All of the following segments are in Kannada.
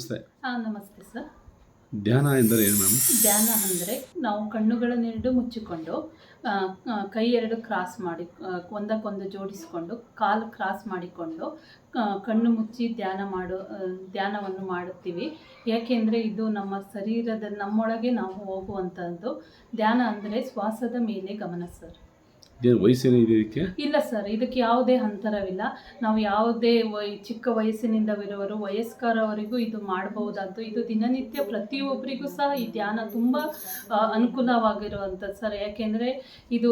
ನಮಸ್ತೆ. ಹಾಂ ನಮಸ್ತೆ ಸರ್. ಧ್ಯಾನ ಎಂದರೆ ಏನು ಮ್ಯಾಮ್? ಧ್ಯಾನ ಅಂದರೆ ನಾವು ಕಣ್ಣುಗಳನ್ನೆರಡು ಮುಚ್ಚಿಕೊಂಡು ಕೈ ಎರಡು ಕ್ರಾಸ್ ಮಾಡಿ ಒಂದಕ್ಕೊಂದು ಜೋಡಿಸಿಕೊಂಡು ಕಾಲು ಕ್ರಾಸ್ ಮಾಡಿಕೊಂಡು ಕಣ್ಣು ಮುಚ್ಚಿ ಧ್ಯಾನ ಮಾಡೋ ಧ್ಯಾನವನ್ನು ಮಾಡುತ್ತೀವಿ. ಯಾಕೆಂದರೆ ಇದು ನಮ್ಮ ಶರೀರದ ನಮ್ಮೊಳಗೆ ನಾವು ಹೋಗುವಂಥದ್ದು ಧ್ಯಾನ ಅಂದರೆ ಶ್ವಾಸದ ಮೇಲೆ ಗಮನ ಸರ್. ವಯಸ್ಸೇನು ಇದೆ ಇದಕ್ಕೆ? ಇಲ್ಲ ಸರ್, ಇದಕ್ಕೆ ಯಾವುದೇ ಅಂತರವಿಲ್ಲ. ನಾವು ಯಾವುದೇ ವೈ, ಚಿಕ್ಕ ವಯಸ್ಸಿನಿಂದವಿರುವರು ವಯಸ್ಕರವರಿಗೂ ಇದು ಮಾಡಬಹುದಾದ್ದು. ಇದು ದಿನನಿತ್ಯ ಪ್ರತಿಯೊಬ್ಬರಿಗೂ ಸಹ ಈ ಧ್ಯಾನ ತುಂಬ ಅನುಕೂಲವಾಗಿರುವಂಥದ್ದು ಸರ್. ಯಾಕೆಂದರೆ ಇದು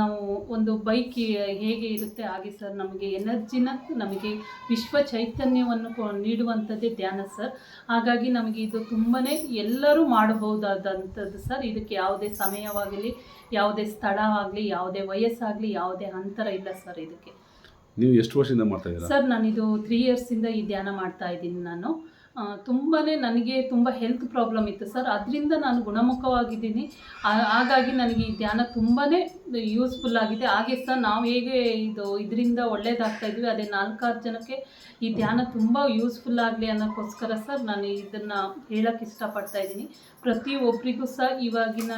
ನಾವು ಒಂದು ಬೈಕ್ ಹೇಗೆ ಇರುತ್ತೆ ಹಾಗೆ ಸರ್, ನಮಗೆ ಎನರ್ಜಿನ, ನಮಗೆ ವಿಶ್ವ ಚೈತನ್ಯವನ್ನು ನೀಡುವಂಥದ್ದೇ ಧ್ಯಾನ ಸರ್. ಹಾಗಾಗಿ ನಮಗೆ ಇದು ತುಂಬಾ ಎಲ್ಲರೂ ಮಾಡಬಹುದಾದಂಥದ್ದು ಸರ್. ಇದಕ್ಕೆ ಯಾವುದೇ ಸಮಯವಾಗಲಿ, ಯಾವುದೇ ಸ್ಥಳ ಆಗಲಿ, ಯಾವುದೇ ವಯಸ್ಸಾಗಲಿ ಯಾವುದೇ ಅಂತರ ಇಲ್ಲ ಸರ್ ಇದಕ್ಕೆ. ನೀವು ಎಷ್ಟು ವರ್ಷದಿಂದ ಮಾಡ್ತಾ ಇದ್ದೀರಾ? ಸರ್ ನಾನು ಇದು ತ್ರೀ ಇಯರ್ಸಿಂದ ಈ ಧ್ಯಾನ ಮಾಡ್ತಾ ಇದ್ದೀನಿ ನಾನು. ತುಂಬಾ ನನಗೆ ತುಂಬ ಹೆಲ್ತ್ ಪ್ರಾಬ್ಲಮ್ ಇತ್ತು ಸರ್ ಅದರಿಂದ ನಾನು ಗುಣಮುಖವಾಗಿದ್ದೀನಿ. ಹಾಗಾಗಿ ನನಗೆ ಈ ಧ್ಯಾನ ತುಂಬಾ ಯೂಸ್ಫುಲ್ ಆಗಿದೆ. ಹಾಗೆ ಸರ್ ನಾವು ಹೇಗೆ ಇದು ಇದರಿಂದ ಒಳ್ಳೇದಾಗ್ತಾ ಇದ್ವಿ ಅದೇ ನಾಲ್ಕಾರು ಜನಕ್ಕೆ ಈ ಧ್ಯಾನ ತುಂಬ ಯೂಸ್ಫುಲ್ ಆಗಲಿ ಅನ್ನೋಕ್ಕೋಸ್ಕರ ಸರ್ ನಾನು ಇದನ್ನು ಹೇಳೋಕ್ಕೆ ಇಷ್ಟಪಡ್ತಾ ಇದ್ದೀನಿ. ಪ್ರತಿಯೊಬ್ಬರಿಗೂ ಸಹ ಇವಾಗಿನ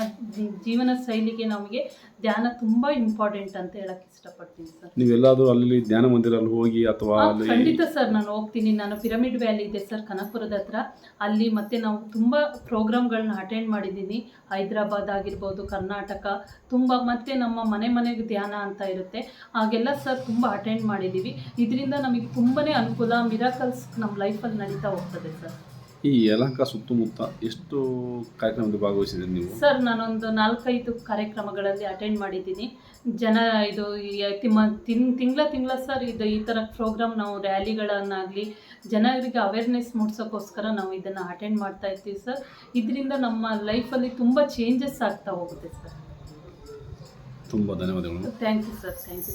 ಜೀವನ ಶೈಲಿಗೆ ನಮಗೆ ಧ್ಯಾನ ತುಂಬ ಇಂಪಾರ್ಟೆಂಟ್ ಅಂತ ಹೇಳಕ್ಕೆ ಇಷ್ಟಪಡ್ತೀನಿ ಸರ್ ನೀವೆಲ್ಲಾದರೂ ಅಲ್ಲಿ ಧ್ಯಾನ ಮಂದಿರಲ್ಲಿ ಹೋಗಿ ಅಥವಾ ಖಂಡಿತ ಸರ್ ನಾನು ಹೋಗ್ತೀನಿ. ನಾನು ಪಿರಮಿಡ್ ವ್ಯಾಲಿ ಇದೆ ಸರ್ ಕನಕಪುರದ ಹತ್ರ. ಅಲ್ಲಿ ಮತ್ತೆ ನಾವು ತುಂಬ ಪ್ರೋಗ್ರಾಮ್ಗಳನ್ನ ಅಟೆಂಡ್ ಮಾಡಿದ್ದೀನಿ ಹೈದರಾಬಾದ್ ಆಗಿರ್ಬೋದು, ಕರ್ನಾಟಕ, ತುಂಬ ಮತ್ತೆ ನಮ್ಮ ಮನೆ ಮನೆಗೆ ಧ್ಯಾನ ಅಂತ ಇರುತ್ತೆ. ಹಾಗೆಲ್ಲ ಸರ್ ತುಂಬ ಅಟೆಂಡ್ ಮಾಡಿದ್ದೀವಿ ಇದರಿಂದ ನಮಗೆ ತುಂಬಾ ಅನುಕೂಲ ಮಿರಾಕಲ್ಸ್ ನಮ್ಮ ಲೈಫಲ್ಲಿ ನಡೀತಾ ಹೋಗ್ತದೆ ಸರ್. ಈ ಯಲಹಂಕ ಸುತ್ತಮುತ್ತ ಎಷ್ಟು ಕಾರ್ಯಕ್ರಮದಲ್ಲಿ ಭಾಗವಹಿಸಿದ್ದೀರಿ ನೀವು? ಸರ್ ನಾನೊಂದು ನಾಲ್ಕೈದು ಕಾರ್ಯಕ್ರಮಗಳಲ್ಲಿ ಅಟೆಂಡ್ ಮಾಡಿದ್ದೀನಿ. ಜನ ಇದು ತಿಮ್ಮ ತಿಂಗ್ ತಿಂಗಳ ತಿಂಗಳ ಸರ್ ಇದು ಈ ಥರ ಪ್ರೋಗ್ರಾಮ್ ನಾವು ರ್ಯಾಲಿಗಳನ್ನಾಗಲಿ ಜನರಿಗೆ ಅವೇರ್ನೆಸ್ ಮೂಡಿಸೋಕ್ಕೋಸ್ಕರ ನಾವು ಇದನ್ನು ಅಟೆಂಡ್ ಮಾಡ್ತಾ ಇರ್ತೀವಿ ಸರ್. ಇದರಿಂದ ನಮ್ಮ ಲೈಫಲ್ಲಿ ತುಂಬ ಚೇಂಜಸ್ ಆಗ್ತಾ ಹೋಗುತ್ತೆ ಸರ್. ತುಂಬ ಧನ್ಯವಾದಗಳು. Thank you sir thank you